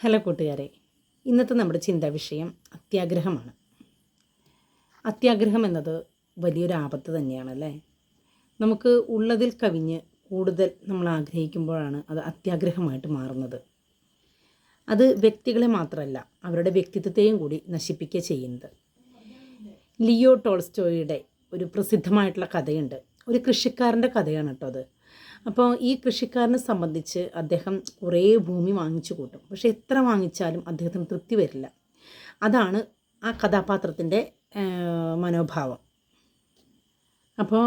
Hello കൂട്ടുകാരെ ഇന്നത്തെ നമ്മുടെ ചിന്താ വിഷയം അത്യാഗ്രഹമാണ്. അത്യാഗ്രഹം എന്നത് വലിയൊരു ആപത്ത് തന്നെയാണ് അല്ലേ? നമുക്ക് ഉള്ളതിൽ കവിഞ്ഞ് കൂടുതൽ നമ്മൾ ആഗ്രഹിക്കുമ്പോഴാണ് അത് അത്യാഗ്രഹമായിട്ട് മാറുന്നത്. അത് വ്യക്തികളെ മാത്രമല്ല അവരുടെ വ്യക്തിത്വത്തെയും കൂടി നശിപ്പിക്കുക ചെയ്യുന്നത്. ലിയോ ടോൾസ്റ്റോയുടെ ഒരു പ്രസിദ്ധമായിട്ടുള്ള കഥയുണ്ട്. ഒരു കൃഷിക്കാരന്റെ കഥയാണ് കേട്ടോ അത്. അപ്പോൾ ഈ കൃഷിക്കാരനെ സംബന്ധിച്ച് അദ്ദേഹം കുറേ ഭൂമി വാങ്ങിച്ചു കൂട്ടും. പക്ഷേ എത്ര വാങ്ങിച്ചാലും അദ്ദേഹത്തിന് തൃപ്തി വരില്ല. അതാണ് ആ കഥാപാത്രത്തിന്റെ മനോഭാവം. അപ്പോൾ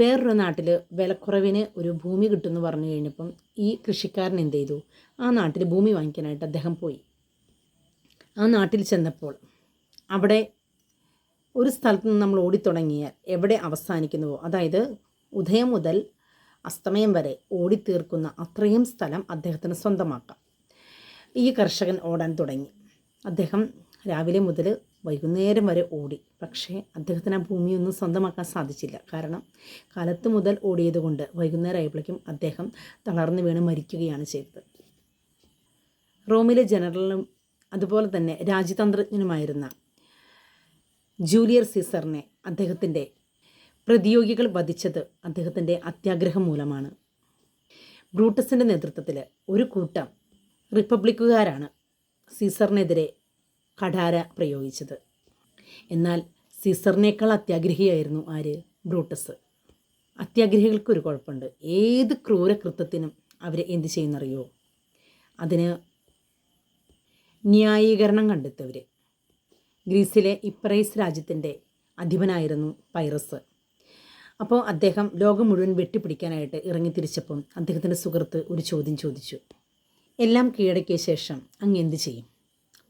വേറൊരു നാട്ടിൽ വിലക്കുറവിന് ഒരു ഭൂമി കിട്ടുമെന്ന് പറഞ്ഞു കഴിഞ്ഞപ്പം ഈ കൃഷിക്കാരൻ എന്ത് ചെയ്തു? ആ നാട്ടിൽ ഭൂമി വാങ്ങിക്കാനായിട്ട് അദ്ദേഹം പോയി. ആ നാട്ടിൽ ചെന്നപ്പോൾ അവിടെ ഒരു സ്ഥലത്ത് നിന്ന് നമ്മൾ ഓടിത്തുടങ്ങിയാൽ എവിടെ അവസാനിക്കുന്നുവോ? അതായത് ഉദയം മുതൽ അസ്തമയം വരെ ഓടിത്തീർക്കുന്ന അത്രയും സ്ഥലം അദ്ദേഹത്തിന് സ്വന്തമാക്കാം. ഈ കർഷകൻ ഓടാൻ തുടങ്ങി. അദ്ദേഹം രാവിലെ മുതൽ വൈകുന്നേരം വരെ ഓടി. പക്ഷേ അദ്ദേഹത്തിന് ആ ഭൂമിയൊന്നും സ്വന്തമാക്കാൻ സാധിച്ചില്ല. കാരണം കാലത്ത് മുതൽ ഓടിയതുകൊണ്ട് വൈകുന്നേരം ആയപ്പോഴേക്കും അദ്ദേഹം തളർന്നു വീണ് മരിക്കുകയാണ് ചെയ്തത്. റോമിലെ ജനറലും അതുപോലെ തന്നെ രാജ്യതന്ത്രജ്ഞനുമായിരുന്ന ജൂലിയർ സീസറിനെ അദ്ദേഹത്തിന്റെ പ്രതിയോഗികൾ വധിച്ചത് അദ്ദേഹത്തിന്റെ അത്യാഗ്രഹം മൂലമാണ്. ബ്രൂട്ടസിന്റെ നേതൃത്വത്തിൽ ഒരു കൂട്ടം റിപ്പബ്ലിക്കുകാരാണ് സീസറിനെതിരെ കഠാര പ്രയോഗിച്ചത്. എന്നാൽ സീസറിനേക്കാൾ അത്യാഗ്രഹിയായിരുന്നു ആര്? ബ്രൂട്ടസ്. അത്യാഗ്രഹികൾക്ക് ഒരു കുഴപ്പമുണ്ട്. ഏത് ക്രൂരകൃത്യത്തിനും അവരെ എന്ത് ചെയ്യുന്നറിയോ? അതിന് ന്യായീകരണം കണ്ടെത്തവർ ഗ്രീസിലെ ഇപ്രൈസ് രാജ്യത്തിന്റെ അധിപനായിരുന്നു പൈറസ്. അപ്പോൾ അദ്ദേഹം ലോകം മുഴുവൻ വെട്ടിപ്പിടിക്കാനായിട്ട് ഇറങ്ങി തിരിച്ചപ്പം അദ്ദേഹത്തിന്റെ സുഹൃത്ത് ഒരു ചോദ്യം ചോദിച്ചു. എല്ലാം കീഴടക്കിയ ശേഷം അങ്ങ് എന്ത് ചെയ്യും?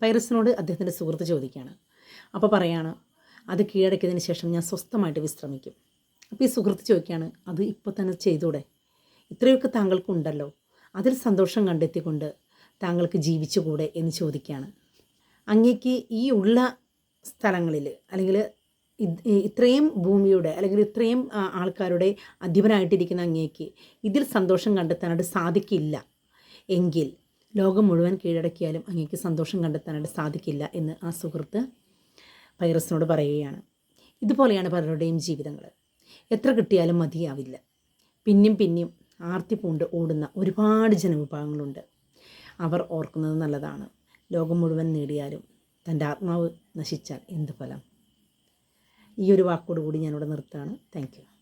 പൈറസിനോട് അദ്ദേഹത്തിന്റെ സുഹൃത്ത് ചോദിക്കുകയാണ്. അപ്പോൾ പറയാണ് അത് കീഴടക്കിയതിന് ശേഷം ഞാൻ സ്വസ്ഥമായിട്ട് വിശ്രമിക്കും. അപ്പോൾ ഈ സുഹൃത്ത് ചോദിക്കുകയാണ് അത് ഇപ്പോൾ തന്നെ ചെയ്തൂടെ? ഇത്രയൊക്കെ താങ്കൾക്കുണ്ടല്ലോ. അതിൽ സന്തോഷം കണ്ടെത്തിക്കൊണ്ട് താങ്കൾക്ക് ജീവിച്ചുകൂടെ? എന്ന് ചോദിക്കുകയാണ്. അങ്ങേക്ക് ഈ ഉള്ള സ്ഥലങ്ങളിൽ അല്ലെങ്കിൽ ഇത്രയും ഭൂമിയുടെ അല്ലെങ്കിൽ ഇത്രയും ആൾക്കാരുടെ അധിപനായിട്ടിരിക്കുന്ന അങ്ങേക്ക് ഇതിൽ സന്തോഷം കണ്ടെത്താനായിട്ട് സാധിക്കില്ല. എങ്കിൽ ലോകം മുഴുവൻ കീഴടക്കിയാലും അങ്ങേക്ക് സന്തോഷം കണ്ടെത്താനായിട്ട് സാധിക്കില്ല എന്ന് ആ സുഹൃത്ത് പൈറസിനോട് പറയുകയാണ്. ഇതുപോലെയാണ് പലരുടെയും ജീവിതങ്ങൾ. എത്ര കിട്ടിയാലും മതിയാവില്ല. പിന്നെയും പിന്നെയും ആർത്തി പൂണ്ട് ഓടുന്ന ഒരുപാട് ജനവിഭാഗങ്ങളുണ്ട്. അവർ ഓർക്കുന്നത് നല്ലതാണ്. ലോകം മുഴുവൻ നേടിയാലും തന്റെ ആത്മാവ് നശിച്ചാൽ എന്ത് ഫലം? ഈ ഒരു വാക്കോട് കൂടി ഞാനിവിടെ നിർത്താണ് താങ്ക്